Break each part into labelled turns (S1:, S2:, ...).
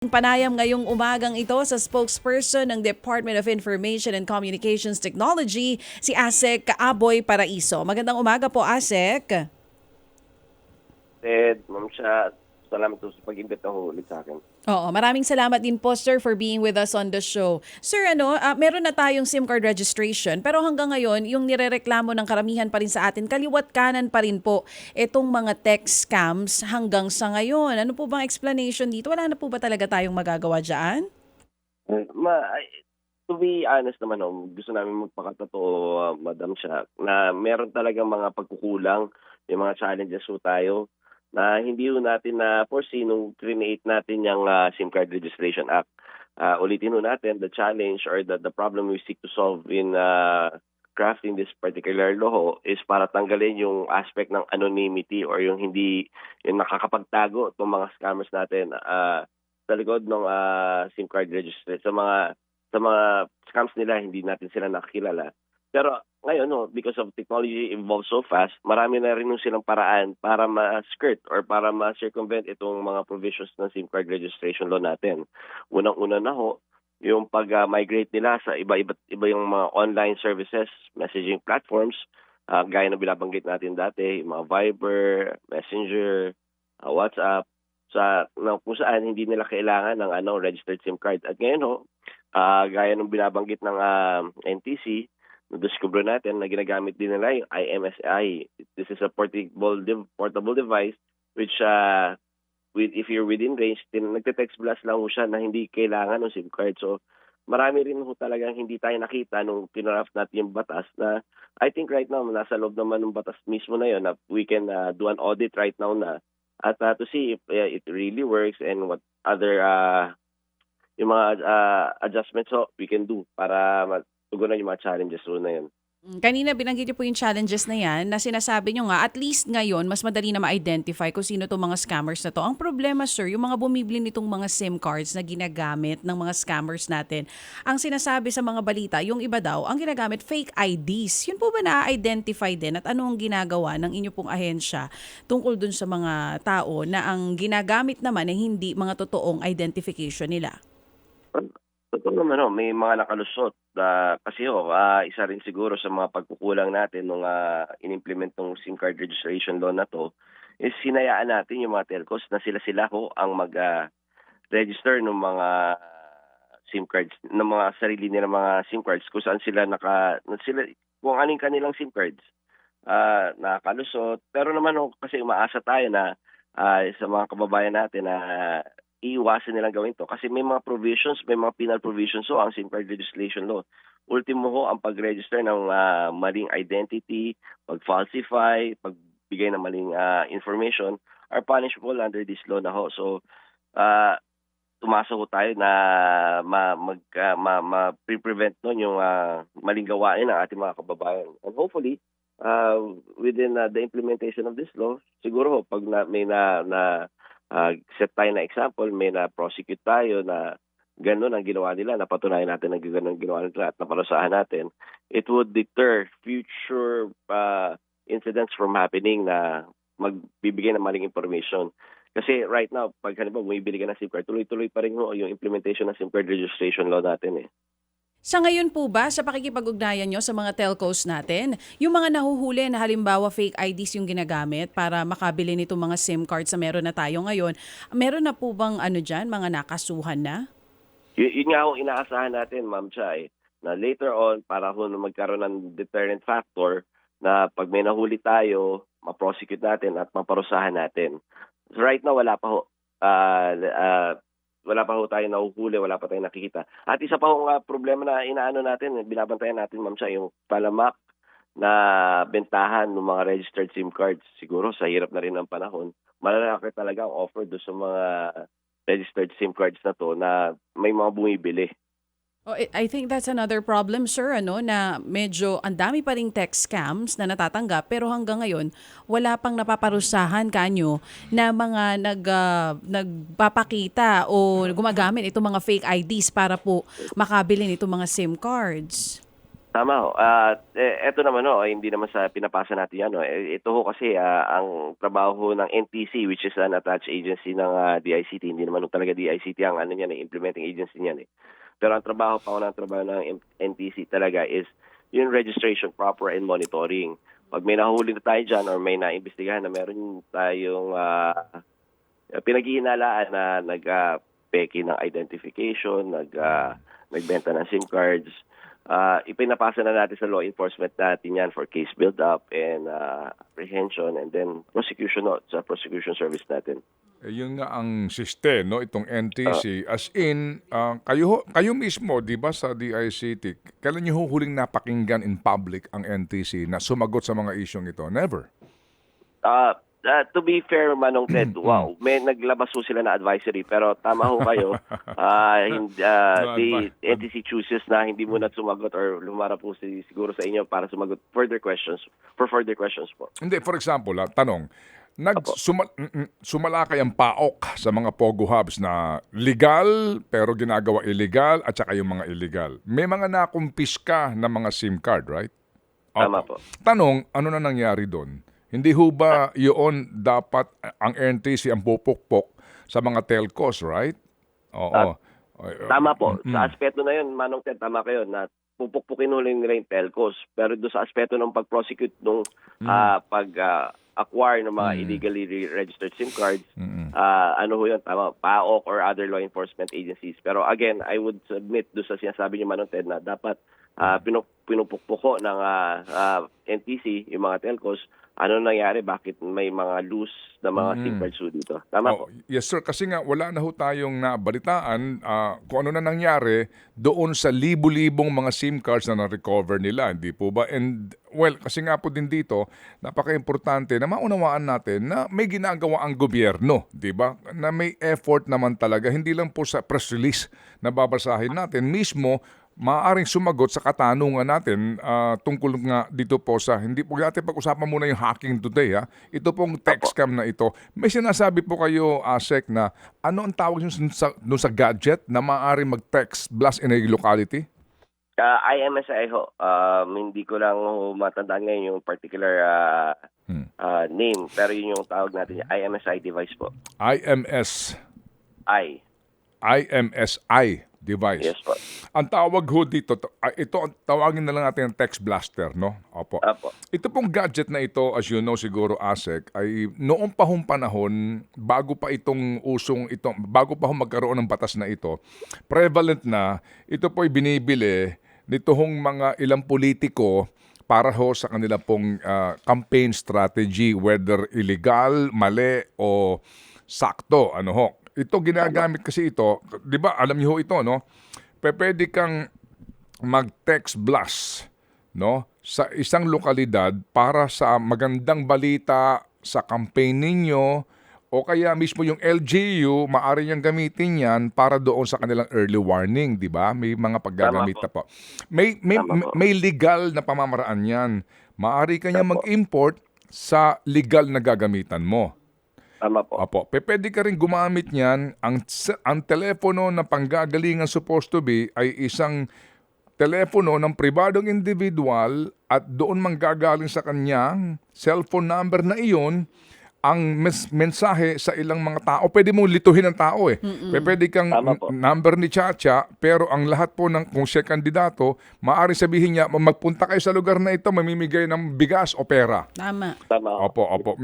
S1: Panayam ngayong umagang ito sa spokesperson ng Department of Information and Communications Technology, si Asek Kaaboy Paraiso. Magandang umaga po, Asek.
S2: Ted, ma'am siya, salamat po sa pag-invite ako ulit sa akin.
S1: Oo, maraming salamat din po, sir, for being with us on the show. Sir, ano, ah, meron na tayong SIM card registration, pero hanggang ngayon, yung nirereklamo ng karamihan pa rin sa atin, kaliwat kanan pa rin po itong mga text scams hanggang sa ngayon. Ano po bang explanation dito? Wala na po ba talaga tayong magagawa dyan?
S2: Ma, ay- to be honest naman, oh, gusto namin magpakatotoo, ah, Madam siya, na meron talagang mga pagkukulang, yung mga challenges po tayo, na hindi ho natin na foresee nung create natin yung ah, SIM Card Registration Act. Ah, ulitin ho natin, the challenge or the, the problem we seek to solve in ah, crafting this particular law is para tanggalin yung aspect ng anonymity or yung hindi yung nakakapagtago itong mga scammers natin ah, sa likod ng ah, SIM card registry sa mga sa mga scams nila hindi natin sila nakikilala. Pero ngayon no, because of technology evolves so fast, marami na rin yung silang paraan para ma-skirt or para ma-circumvent itong mga provisions ng SIM card registration law natin. Unang-una na ho, yung pag-migrate nila sa iba-iba iba yung mga online services, messaging platforms, ah, gaya na binabanggit natin dati, mga Viber, Messenger, ah, WhatsApp, sa na, kung saan hindi nila kailangan ng ano registered SIM card. At ngayon ho, ah, gaya ng binabanggit ng ah, NTC, na-discover natin na ginagamit din nila yung IMSI. This is a portable dev- portable device which uh, with if you're within range, tin, nagte-text blast lang siya na hindi kailangan ng SIM card. So marami rin ho talagang hindi tayo nakita nung tinraft natin yung batas na I think right now nasa loob naman ng batas mismo na yun na we can uh, do an audit right now na at uh, to see if uh, it really works and what other uh, yung mga uh, adjustments so we can do para matugunan yung mga challenges ho na yun.
S1: Mm, Kanina binanggit niyo po yung challenges na yan na sinasabi niyo nga at least ngayon mas madali na ma-identify kung sino itong mga scammers na to. Ang problema sir, yung mga bumibili nitong mga SIM cards na ginagamit ng mga scammers natin, ang sinasabi sa mga balita, yung iba daw, ang ginagamit fake IDs. Yun po ba na-identify din at ano ang ginagawa ng inyo pong ahensya tungkol dun sa mga tao na ang ginagamit naman ay hindi mga totoong identification nila?
S2: Totoo naman, no, may mga nakalusot. Ah, kasi ho, ah, isa rin siguro sa mga pagkukulang natin nung uh, in-implement ng SIM card registration law na to is sinayaan natin yung mga telcos na sila-sila ho ang mag-register ng mga SIM cards, ng mga sarili nila mga SIM cards kung saan sila naka, na sila, kung anong kanilang SIM cards ah nakalusot. Pero naman ho, kasi umaasa tayo na ah, sa mga kababayan natin na iiwasan nilang gawin to kasi may mga provisions, may mga penal provisions so ang SIM card legislation law. Ultimo ho ang pag-register ng ah, maling identity, pag-falsify, pagbigay ng maling ah, information are punishable under this law na ho. So ah tumasa ho tayo na ma mag ah, ma, ma prevent noon yung ah, maling gawain ng ating mga kababayan. And hopefully uh, within uh, the implementation of this law, siguro ho, pag na, may na, na uh, set tayo na example, may na-prosecute tayo na ganun ang ginawa nila, napatunayan natin na ganun ang ginawa nila at naparusahan natin, it would deter future uh, incidents from happening na magbibigay ng maling information. Kasi right now, pag halimbawa bumibili ka ng SIM card, tuloy-tuloy pa rin ho yung implementation ng SIM card registration law natin eh.
S1: Sa ngayon po ba, sa pakikipag-ugnayan nyo sa mga telcos natin, yung mga nahuhuli na halimbawa fake IDs yung ginagamit para makabili nitong mga SIM cards na meron na tayo ngayon, meron na po bang ano dyan, mga nakasuhan na?
S2: Y- yun nga ho inaasahan natin, Ma'am Chay, na later on, para ho na magkaroon ng deterrent factor na pag may nahuli tayo, ma-prosecute natin at maparusahan natin. So right now, wala pa ho. Ah, ah, wala pa ho tayo nahuhuli, wala pa tayong nakikita. At isa pa ho nga problema na inaano natin, binabantayan natin, Ma'am Chay, yung palamak na bentahan ng mga registered SIM cards. Siguro sa hirap na rin ng panahon, malalaki talaga ang offer do sa mga registered SIM cards na to na may mga bumibili.
S1: Oh, I think that's another problem, sir, ano, na medyo ang dami pa ring text scams na natatanggap pero hanggang ngayon wala pang napaparusahan kanyo na mga nag, ah, nagpapakita o gumagamit itong mga fake IDs para po makabili nitong mga SIM cards.
S2: Tama ho. At eh, eto naman ho, hindi naman sa pinapasa natin yan. ho. Eh, ito ho kasi ah, ang trabaho ho ng NTC which is an attached agency ng ah, DICT. Hindi naman ho talaga DICT ang ano niyan, eh, implementing agency niyan. Eh. Pero ang trabaho pa ho ng trabaho ng NTC talaga is yung registration proper and monitoring. Pag may nahuli na tayo dyan or may naimbestigahan na meron tayong ah, pinaghihinalaan na nag-peki ng identification, nag, ah, nagbenta ng SIM cards, ah, ipinapasa na natin sa law enforcement natin yan for case build-up and ah, apprehension and then prosecution sa prosecution service natin.
S3: Eh, yun nga ang siste, no? Itong NTC. As in, ah, kayo, ho- kayo mismo, di ba, sa DICT, kailan niyo ho huling napakinggan in public ang NTC na sumagot sa mga isyong ito? Never.
S2: Ah, ah, to be fair, Manong Ted, wow, may naglabas ho sila na advisory pero tama ho kayo. Ah, hindi, ah, the NTC chooses na hindi muna sumagot or lumarap po si, siguro sa inyo para sumagot further questions, for further questions po.
S3: Hindi, for example, ah, tanong, nag suma- mm, mm, sumalakay ang paok sa mga Pogo hubs na legal pero ginagawa illegal at saka yung mga illegal. May mga nakumpiska na mga SIM card, right?
S2: Tama
S3: Opo.
S2: po.
S3: Tanong, ano na nangyari doon? Hindi ho ba yun dapat ang NTC ang pupukpok sa mga telcos, right? Oo.
S2: Tama po.
S3: mm,
S2: Sa aspeto na yun, Manong Ted, tama kayo na pupukpukin ulit nila yung telcos. Pero doon sa aspeto ng pag-prosecute nung ah, pag-acquire ng mga illegally re- registered SIM cards,
S3: mm,
S2: ah, ano ho yun, tama, PAOK or other law enforcement agencies. Pero again, I would submit doon sa sinasabi niyo, Manong Ted, na dapat ah, pinu- pinupukpuko ng ah, ah, NTC, yung mga telcos, ano nangyari, bakit may mga loose na mga SIM cards dito. Tama po.
S3: Oh, yes sir, kasi nga wala na ho tayong nabalitaan ah, kung ano na nangyari doon sa libu-libong mga SIM cards na na-recover nila, hindi po ba? And well, kasi nga po din dito, napaka-importante na maunawaan natin na may ginagawa ang gobyerno, di ba? Na may effort naman talaga, hindi lang po sa press release na babasahin natin, mismo maaaring sumagot sa katanungan natin ah, tungkol nga dito po sa, hindi po natin pag-usapan muna yung hacking today ha. Ito pong text scam na ito. May sinasabi po kayo, Asek, na ano ang tawag nyo sa, dun sa gadget na maaaring mag-text blast in a locality?
S2: Uh, IMSI ho. Um, hindi ko lang matandaan ngayon yung particular ah,
S3: Hmm.
S2: ah, name. Pero yun yung tawag natin, IMSI device po.
S3: IMS,
S2: I.
S3: IMSI device.
S2: Yes po.
S3: Ang tawag ho dito, to- ito, ang tawagin na lang natin text blaster, no? Opo.
S2: Apo.
S3: Ito pong gadget na ito, as you know siguro, ASEC, ay noong pahong panahon, bago pa itong usong ito, bago pa magkaroon ng batas na ito, prevalent na, ito po ay binibili nito hong mga ilang politiko para ho sa kanila pong ah, campaign strategy, whether illegal, mali, o sakto, ano ho. Ito ginagamit kasi ito, di ba, alam niyo ho ito, no? Pwede kang mag-text blast no sa isang lokalidad para sa magandang balita sa campaign ninyo o kaya mismo yung LGU maaari niyang gamitin yan para doon sa kanilang early warning, di ba? May mga paggagamit na po. May may, may, legal na pamamaraan yan. Maaari ka niya mag-import sa legal na gagamitan mo.
S2: Tama po.
S3: Opo, pe pwede ka rin gumamit niyan. Ang, ang telepono na panggagalingan supposed to be ay isang telepono ng pribadong individual at doon manggagaling sa kanyang cellphone number na iyon ang mes- mensahe sa ilang mga tao. Pwede mo lituhin ang tao eh. Pe- Pwede kang number ni Chacha, pero ang lahat po ng kung siya kandidato, maaari sabihin niya, magpunta kayo sa lugar na ito, mamimigay ng bigas o pera.
S1: Tama.
S2: Tama.
S3: Opo, opo.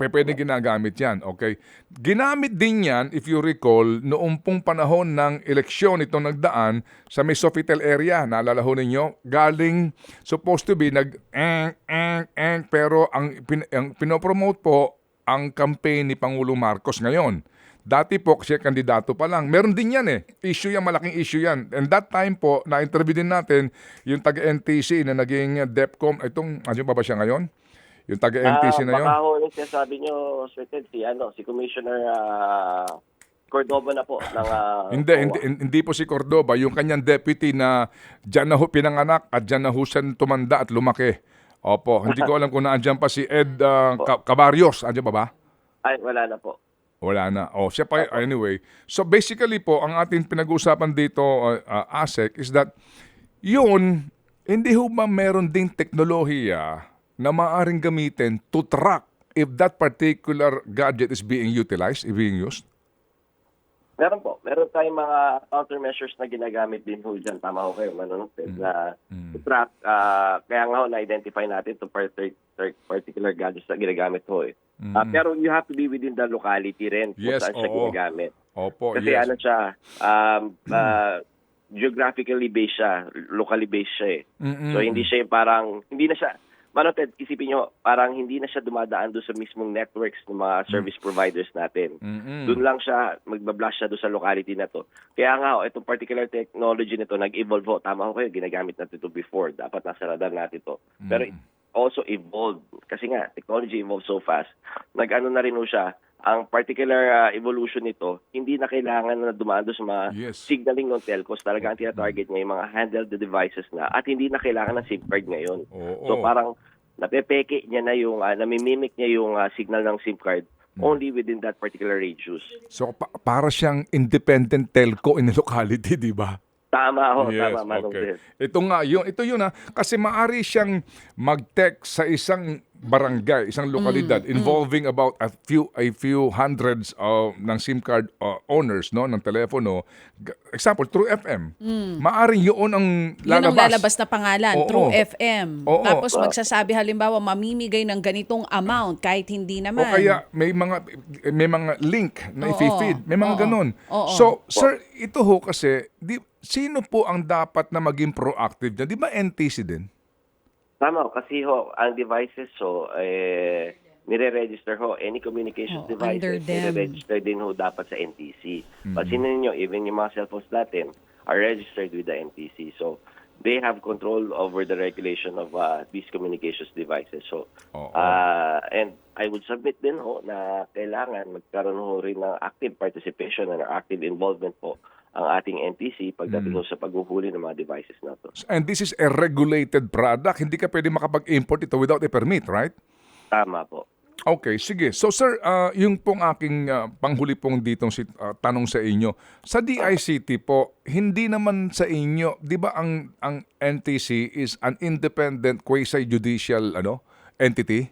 S3: P- pwede ginagamit yan, okay? Ginamit din yan, if you recall, noong pong panahon ng eleksyon itong nagdaan sa may Sofitel area, naalala ho ninyo, galing supposed to be nag eng, eng, eng, pero ang, pin, ang pinopromote po ang campaign ni Pangulong Marcos ngayon. Dati po, kasi kandidato pa lang. Meron din yan eh. Issue yan, malaking issue yan. And that time po, na-interview din natin yung taga-NTC na naging DEPCOM. Itong, ano pa ba siya ngayon? Yung taga-NTC na yun?
S2: Ah, Baka ho yung sinasabi niyo, Sir Ted, si, ano, si Commissioner ah, Cordoba na po ng ah,
S3: Hindi, hindi, hindi po si Cordoba. Yung kanyang deputy na dyan na ho pinanganak at dyan na ho siya tumanda at lumaki. Opo, hindi ko alam kung naandyan pa si Ed uh, Ca- Cabarrios. Andyan pa ba?
S2: Ay, wala na po.
S3: Wala na. Oh, siya pa anyway. So basically po, ang ating pinag-uusapan dito uh, uh, ASEC is that yun Hindi ho ba meron ding teknolohiya na maaaring gamitin to track if that particular gadget is being utilized, is being used?
S2: Meron po. Meron tayong mga countermeasures na ginagamit din ho dyan. Tama ho kayo, Manong Ted, na to track. ah, kaya nga ho, na-identify natin part- part- particular gadgets na ginagamit ho eh. Ah, pero you have to be within the locality rin kung
S3: Yes,
S2: saan siya
S3: oo.
S2: ginagamit.
S3: Opo,
S2: Kasi
S3: yes.
S2: ano siya, um, ah, geographically based siya, locally based siya eh.
S3: Mm-mm.
S2: So hindi siya parang, hindi na siya, Mano Ted, isipin nyo, parang hindi na siya dumadaan doon sa mismong networks ng mga service providers natin.
S3: Mm-mm.
S2: Doon lang siya, magbablash siya doon sa locality na to. Kaya nga, oh, itong particular technology nito, nag-evolve ho. Tama ho kayo, ginagamit natin ito before. Dapat nasa radar natin to. Pero it also evolved. Kasi nga, technology evolves so fast. Nag-ano na rin siya, ang particular uh, evolution nito, hindi na kailangan na dumaan doon sa mga
S3: Yes.
S2: signaling ng telcos. Talaga ang tinatarget niya yung mga handheld devices na at hindi na kailangan ng SIM card ngayon.
S3: Oo.
S2: So parang napepeke niya na yung, uh, namimimic niya yung uh, signal ng SIM card only within that particular radius.
S3: So pa- para siyang independent telco in the locality, di ba?
S2: Tama ho,
S3: yes,
S2: tama Manong
S3: okay.
S2: Ted.
S3: Ito nga, yun, ito yun ha. Kasi maari siyang mag-text sa isang barangay, isang lokalidad involving about a few a few hundreds of ng SIM card uh, owners no ng telepono. Example, True FM. Maaring yun ang
S1: Yun ang
S3: lalabas.
S1: lalabas na pangalan,
S3: Oo.
S1: True FM.
S3: Oo.
S1: Tapos magsasabi halimbawa mamimigay ng ganitong amount kahit hindi
S3: O
S1: naman.
S3: kaya may mga may mga link na
S1: Oo.
S3: i-feed. May mga
S1: Oo.
S3: ganun.
S1: Oo.
S3: So, sir, ito ho kasi, di, sino po ang dapat na maging proactive dyan? Di ba NTC din?
S2: Tama ho, kasi ho, ang devices ho, eh, nire-register ho, any communications
S1: Oh,
S2: devices, nire-register din ho dapat sa NTC. Pansinin ninyo, even yung mga cellphones natin are registered with the NTC. So, they have control over the regulation of uh, these communications devices. So,
S3: Oo.
S2: uh, and I would submit din ho na kailangan magkaroon ho rin ng active participation and active involvement po ang ating NTC pagdating ho sa paghuhuli ng mga devices na to.
S3: And this is a regulated product. Hindi ka pwede makapag-import ito without a permit, right?
S2: Tama po.
S3: Okay, sige. So sir, ah, yung pong aking ah, panghuli pong ditong sit- ah, tanong sa inyo. Sa DICT po, hindi naman sa inyo, 'di ba ang ang NTC is an independent quasi-judicial ano entity?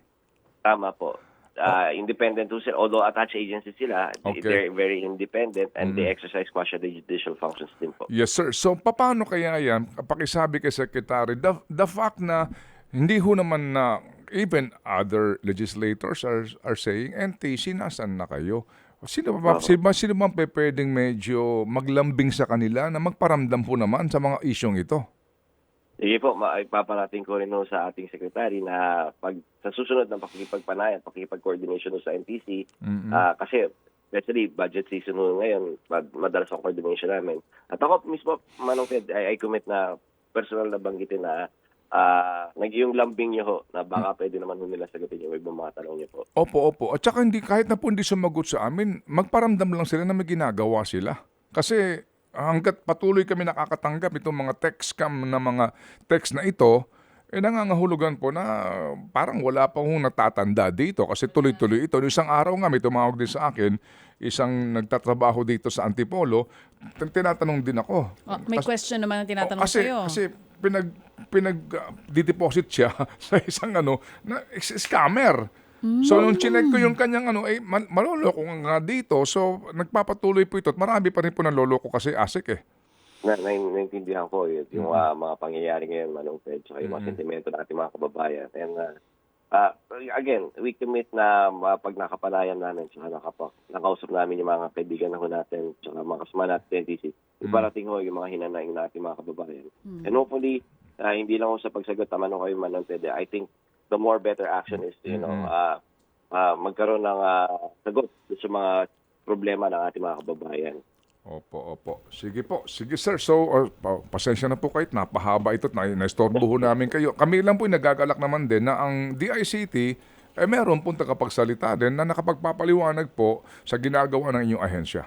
S2: Tama po. Uh, independent sila. Although attached agency sila,
S3: Okay.
S2: they're very independent and they exercise quasi-judicial functions din po.
S3: Yes, sir. So, paano kaya yan? Pakisabi kay Secretary, the, the fact na hindi ho naman na even other legislators are, are saying, NTC, nasan na kayo? Sino ba, sino ba, sino ba pwedeng medyo maglambing sa kanila na magparamdam po naman sa mga isyong ito?
S2: Sige po, ipaparating ko rin sa ating secretary na pag sa susunod ng pakikipagpanayan, pakikipag-coordination sa NTC, ah, kasi especially budget season ho ngayon, mad- madalas ang coordination namin. At ako mismo, Manong Ted, I, I commit na personal na banggitin na ah nag yung lambing niyo ho na baka pwede naman nila sagutin yung ibang mga tanong niyo po.
S3: Opo, opo. At saka hindi, kahit na po hindi sumagot sa amin, magparamdam lang sila na may ginagawa sila. Kasi hanggat patuloy kami nakakatanggap itong mga text scam na mga text na ito, eh nangangahulugan po na parang wala pa hong natatanda dito kasi tuloy-tuloy ito. Noong Isang araw nga may tumawag din sa akin, isang nagtatrabaho dito sa Antipolo, tin- tinatanong din ako.
S1: Oh, may
S3: Kas-
S1: question naman na tinatanong
S3: Oh, kasi,
S1: sa'yo.
S3: Kasi pinag, pinag uh, dideposit siya sa isang ano, na ex- So nung chinek ko yung kanyang ano, eh, mal- maloloko nga dito. So nagpapatuloy po ito at marami pa rin po naloloko kasi asik eh.
S2: na, na naintindihan ko yun, yung ah, mga pangyayari ngayon, Manong Ted, tsaka yung mga sentimento ng ating mga kababayan. And uh, ah, again, we commit na ah, pag nakapanayan namin, tsaka nakapa, nakausap namin yung mga kaibigan na ho natin, tsaka mga kasama natin sa NTC, iparating ho yung mga hinanaing natin mga kababayan. And hopefully, ah, hindi lang ho sa pagsagot, tama nung kayo, Manong Ted, I think the more better action is, you know, ah, ah, magkaroon ng sagot sa mga problema ng ating mga kababayan.
S3: Opo, opo. Sige po. Sige sir. So, uh, pa- pasensya na po kayo. Napahaba ito. Na, naistorbo ho namin kayo. Kami lang po yung nagagalak naman din na ang DICT eh meron pong tagapagsalita din na nakapagpapaliwanag po sa ginagawa ng inyong ahensya.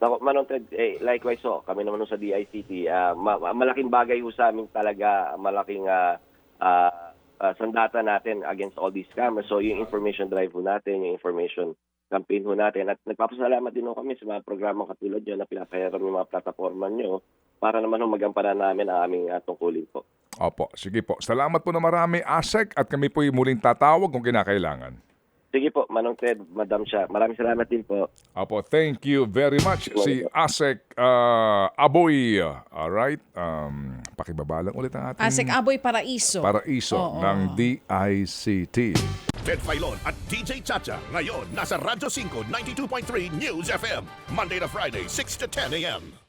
S2: Nako, Manong Ted, eh, likewise ho, kami naman ho sa DICT, ah, ma- ma- malaking bagay ho sa amin talaga, malaking ah, ah, ah, sandata natin against all these scammers. So yung information drive ho natin, yung information campaign ho natin. At nagpapasalamat din ho kami sa mga programang katulad nyo na pinapahiram yung mga plataforma nyo para naman ho magampanan namin ang aming uh, tungkulin po.
S3: Opo, sige po. Salamat po na marami, ASEC, at kami po muling tatawag kung kinakailangan.
S2: Sige po, Manong Ted, Madam siya. Maraming salamat din po.
S3: Opo, thank you very much. Si ASEC uh, Aboy. Alright? Um, pakibabalang ulit ang ating
S1: Asek Aboy Paraiso.
S3: paraiso
S1: Oo.
S3: ng DICT.
S4: Ted Filon at DJ Chacha. Ngayon, nasa Radyo 5, 92.3 News FM. Monday to Friday, 6 to 10 a.m.